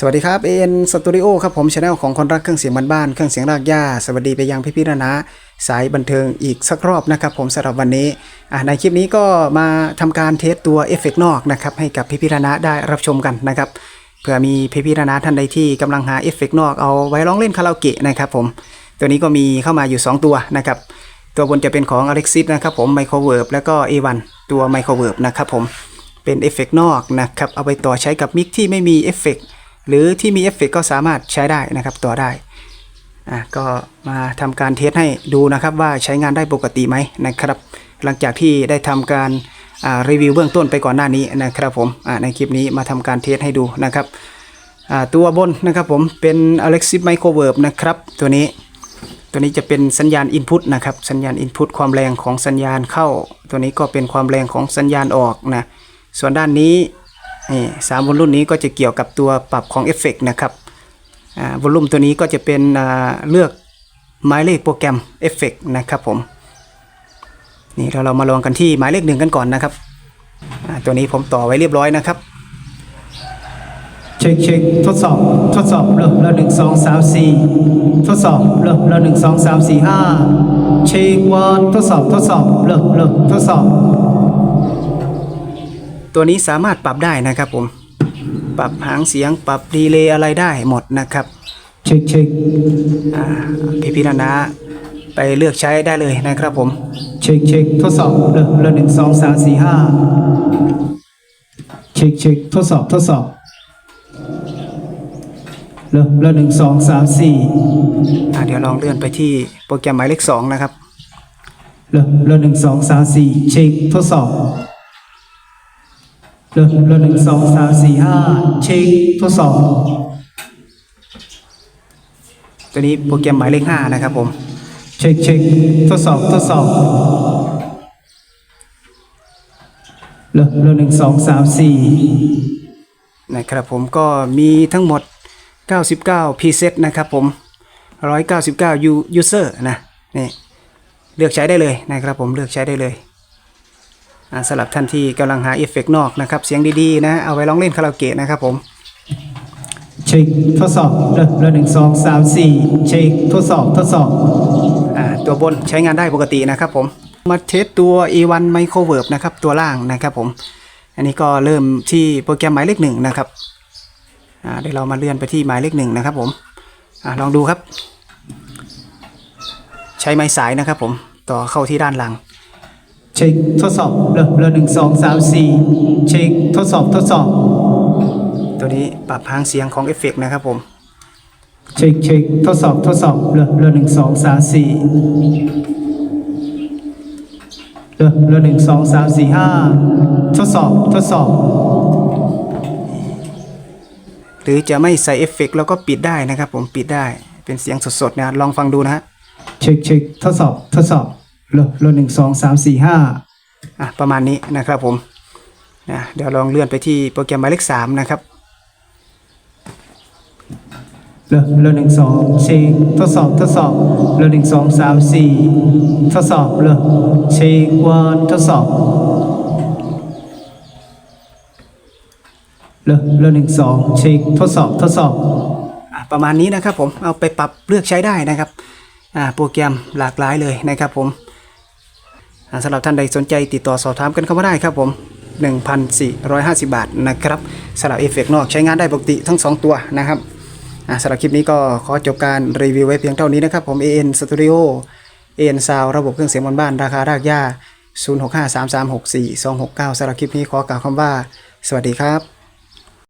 สวัสดีครับ AN Studio ครับผมช anel ของคนรักเครื่องเสียงบ้านๆเครื่องเสียงรากหญ้าสวัสดีไปยังพี่พี่นะนะสายบันเทิงอีกสักรอบนะครับผมสำหรับวันนี้ในคลิปนี้ก็มาทำการเทสตัวเอฟเฟกต์นอกนะครับให้กับพี่พี่นะนะได้รับชมกันนะครับเผื่อมีพี่พี่นะนะท่านใดที่กำลังหาเอฟเฟกต์นอกเอาไว้ร้องเล่นคาราโอเกะนะครับผมตัวนี้ก็มีเข้ามาอยู่ 2 ตัวนะครับตัวบนจะเป็นของ Alexis นะครับผมไมโครเวิร์บแล้วก็ A1 ตัวไมโครเวิร์บนะครับผมเป็นเอฟเฟกต์นอกนะครับเอาไปต่อใช้กับมิกที่ไม่มีเอฟเฟกต์ หรือที่มีเอฟเฟกต์ก็สามารถใช้ได้นะครับต่อได้อะก็มาทำการเทสให้ดูนะครับว่าใช้งานได้ปกติไหมนะครับ หลังจากที่ได้ทำการรีวิวเบื้องต้นไปก่อนหน้านี้นะครับผมอ่าในคลิปนี้มาทำการเทสให้ดูนะครับตัวบนนะครับผมเป็น Alexis Microverb นะครับตัวนี้ตัวนี้จะเป็นสัญญาณ Input นะครับสัญญาณ Input ความแรงของสัญญาณเข้า ตัวนี้ก็เป็นความแรงของสัญญาณออกนะส่วนด้านนี้ นี่สามวอลลุ่มนี้ก็จะเกี่ยวกับตัวปรับของเอฟเฟกนะครับวอลลุ่มตัวนี้ก็จะเป็นเลือกหมายเลขโปรแกรมเอฟเฟกนะครับผมนี่เราเรามาลองกันที่หมายเลขหนึ่งกันก่อนนะครับตัวนี้ผมต่อไว้เรียบร้อยนะครับเช็คเช็คทดสอบ ทดสอบเริ่มแล้วหนึ่งสองสามสี่ทดสอบเริ่มแล้วหนึ่งสองสามสี่ห้าเช็ควันทดสอบทดสอบเริ่มเริ่มทดสอบ ตัวนี้สามารถปรับได้นะครับผมปรับหางเสียงปรับดีเลย์อะไรได้หมดนะครับเช็คเช็คอ่าพี่พี่นานาไปเลือกใช้ได้เลยนะครับผมเช็คเช็คทดสอบเริ่มแล้วหนึ่งสองสามสี่ห้าเช็คเช็คทดสอบทดสอบเริ่มแล้วหนึ่งสองสามสี่อ่าเดี๋ยวลองเลื่อนไปที่โปรแกรมหมายเลขสองนะครับเริ่มแล้วหนึ่งสองสามสี่เช็คทดสอบ เริ่มแล้วหนึ่งสองสามสี่ห้าเช็คทดสอบ ตัวนี้โปรแกรมหมายเลขห้านะครับผม เช็คเช็คทดสอบทดสอบเริ่มแล้วหนึ่งสองสามสี่นะครับผมก็มีทั้งหมด 99 preset นะครับผม 199 u- user นะนี่เลือกใช้ได้เลยนะครับผมเลือกใช้ได้เลย สำหรับท่านที่กำลังหาเอฟเฟกต์นอกนะครับ เสียงดีๆนะเอาไว้ร้องเล่นคาราโอเกะนะครับผมเช็คทดสอบเริ่มแล้วหนึ่งสองสามสี่เช็คทดสอบทดสอบอ่าตัวบนใช้งานได้ปกตินะครับผมมาเทสตัว A1 Microverb นะครับตัวล่างนะครับผม อันนี้ก็เริ่มที่โปรแกรมหมายเลขหนึ่งนะครับอ่าเดี๋ยวเรามาเลื่อนไปที่หมายเลขหนึ่งนะครับผมอ่าลองดูครับ ใช้ไม้สายนะครับผมต่อเข้าที่ด้านหลัง เช็คทดสอบเริ่มเริ่มหนึ่งสองสามสี่เช็คทดสอบทดสอบ ตัวนี้ปรับหางเสียงของเอฟเฟกต์นะครับผม เช็คเช็คทดสอบทดสอบเริ่มเริ่มหนึ่งสองสามสี่เริ่มเริ่มหนึ่งสองสามสี่ห้าทดสอบทดสอบ หรือจะไม่ใส่เอฟเฟกต์แล้วก็ปิดได้นะครับผมปิดได้เป็นเสียงสดๆนะลองฟังดูนะฮะเช็คเช็คทดสอบทดสอบ โลโลหนึ่งสองสามสี่ห้าอะประมาณนี้นะครับผมนะเดี๋ยวลองเลื่อนไปที่โปรแกรมหมายเลขสามนะครับโลโลหนึ่งสองเช็คทดสอบทดสอบโลหนึ่งสองสามสี่ทดสอบโลเช็ควันทดสอบเริ่มเริ่มหนึ่งสองเช็คทดสอบทดสอบอะประมาณนี้นะครับผมเอาไปปรับเลือกใช้ได้นะครับอ่าโปรแกรมหลากหลายเลยนะครับผมอ่า สำหรับท่านใดสนใจติดต่อสอบถามกันเข้ามาได้ครับผม 1,450 บาทนะครับสำหรับเอฟเฟกต์นอกใช้งานได้ปกติทั้ง 2 ตัวนะครับสำหรับคลิปนี้ก็ขอจบการรีวิวไว้เพียงเท่านี้นะครับผม AN Studio AN Sound ระบบเครื่องเสียงบนบ้านราคารากหญ้า 0653364269สำหรับคลิปนี้ขอกล่าวคำว่า สวัสดีครับ